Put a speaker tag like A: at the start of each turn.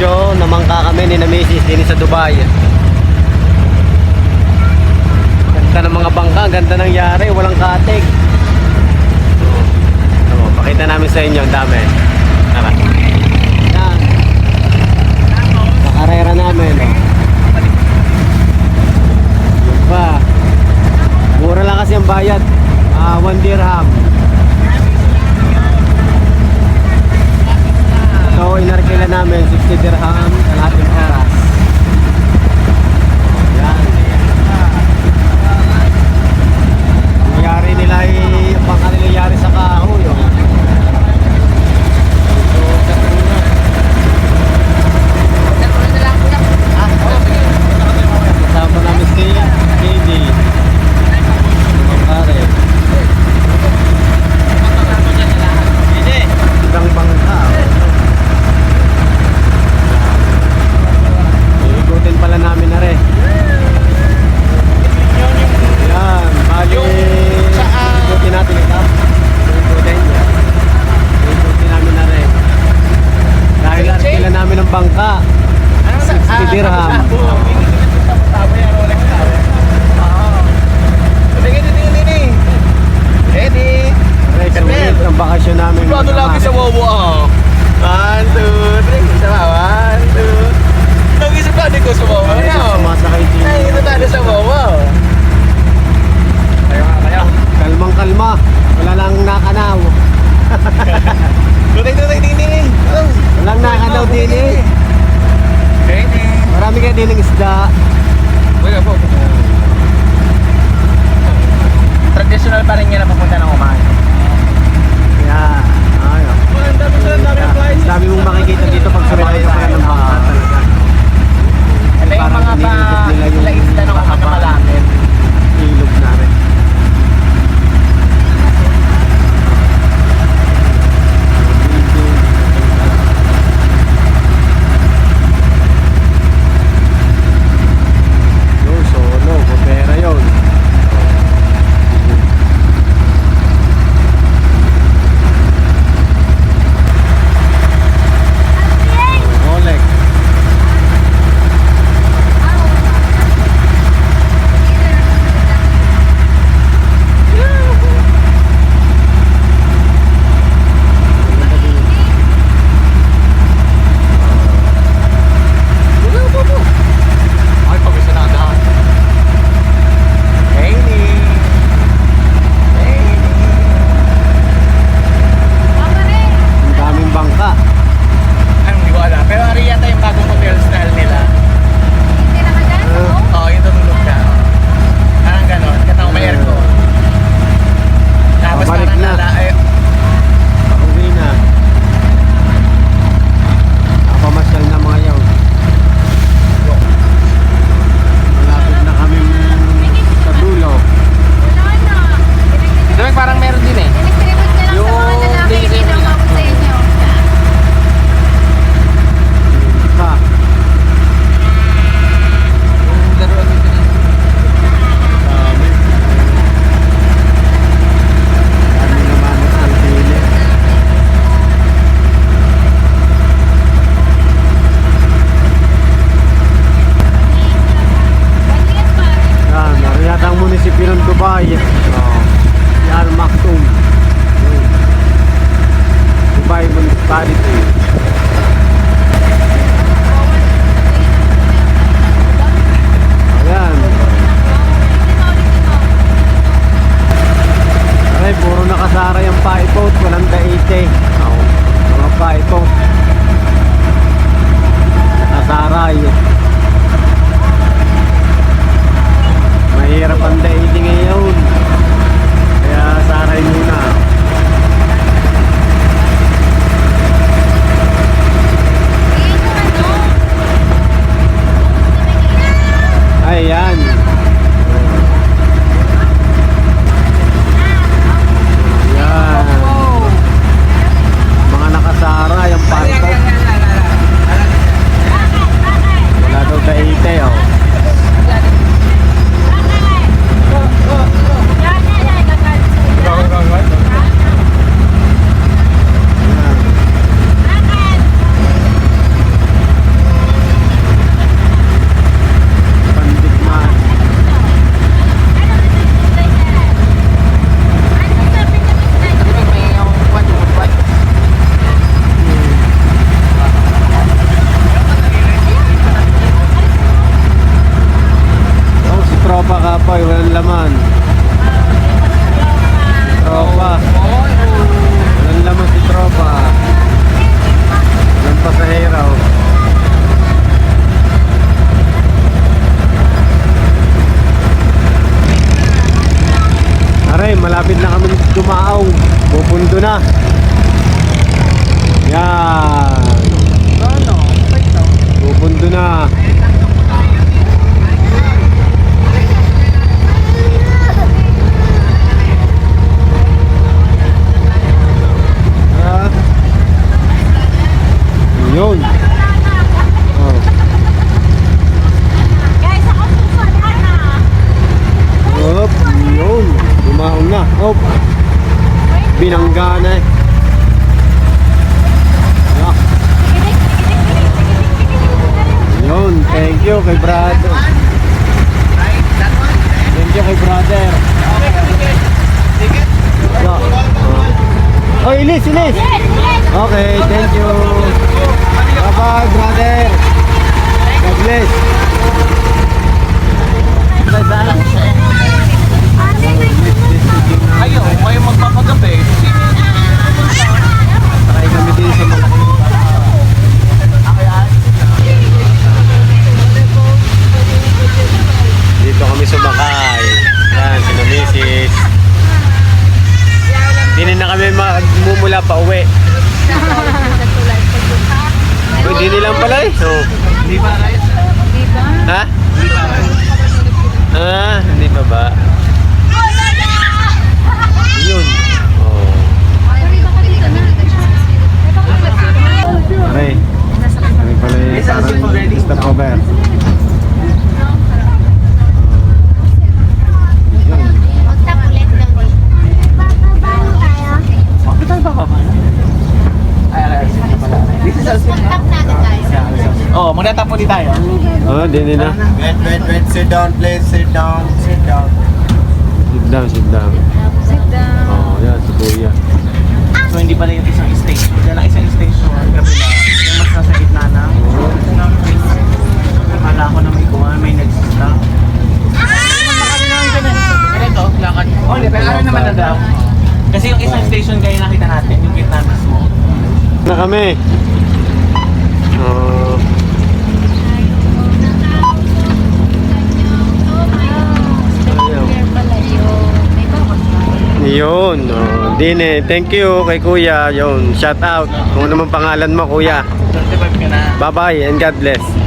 A: video, namangka kami ni na Mrs. din sa Dubai. Ganda ng mga bangka, ganda ng yari, walang katig. So, so, pakita namin sa inyo, ang dami. Tara. Yan. Sa karera namin. Oh. Yun pa. Mura lang kasi ang bayad. Ah, 1 dirham. So, inarkila namin 60 dirham kalahating oras. Yan. Ang yari nila ay baka nila yari sa kahoy. Oh. So, katulad. Kasama namin si KD. Mga pare. Ibang bangka. Iikutin pala namin na rin. Yan, bali. Ikutin natin ito. Ikutin yan. Ikutin namin na rin. Dahil arkila namin ng bangka. 60 dirham.
B: Ready?
A: Aray, sulit ang bakasyon namin.
B: Ano lagi sa bobo oh. One, two, three. Isa pa. One, two. Lagi sa plano ko sa bobo.
A: Ay,
B: Ano?
A: sumasakay din.
B: Ay, ito tayo sa bobo. Kayo nga kayo.
A: Kalmang kalma. Wala lang nakanaw.
B: Tutay, tutay, dini.
A: Walang nakanaw din eh.
B: Ready?
A: Marami ka din ng isda.
B: Wala po. Traditional pa rin yan
A: si
B: Piron Dubai.
A: Oh. Si Al
B: Maktoum. Dubai Municipality. Ano? na.
A: Yan. Pupundo na. Kay brother. Thank you kay brother. Oh, ilis, ilis. Okay, thank you. Bye-bye, brother. God bless.
B: Ayaw, kayo magpapagabi.
A: Try kami din sa mga Dito kami sumakay. Yan, sino misis. Hindi na kami magmumula pa uwi. Uy, di nilang pala eh. Oh.
B: Di ba, guys?
A: Ha? Ah, hindi pa ba? Yun. Oh. Aray. Aray pala eh. Parang stop over. Yun.
C: Magtap ulit daw eh.
B: Bakit tayo ba Ay, ay, ay. This is a
C: Magtap natin tayo.
B: Oh, magtatap ulit tayo.
A: Oh, di nila.
D: Wait, wait, wait. Sit down, please. Sit down. Sit down.
A: Sit down, sit down.
C: Sit down.
A: Oh, yan, si Kuya.
B: So, hindi pala yung isang station. Yan ang isang station. Kabila. Yung mas nasa gitna place. Akala ko na may kuha, may nag-stop. Ito, lakad. Oh, hindi, pero ano naman na daw? Kasi yung isang station kaya nakita natin, yung gitna mismo.
A: Na kami. Yun. Oh, Dine, thank you kay Kuya. Yun, shout out. Kung ano man pangalan mo, Kuya.
B: 35 ka na.
A: Bye-bye and God bless.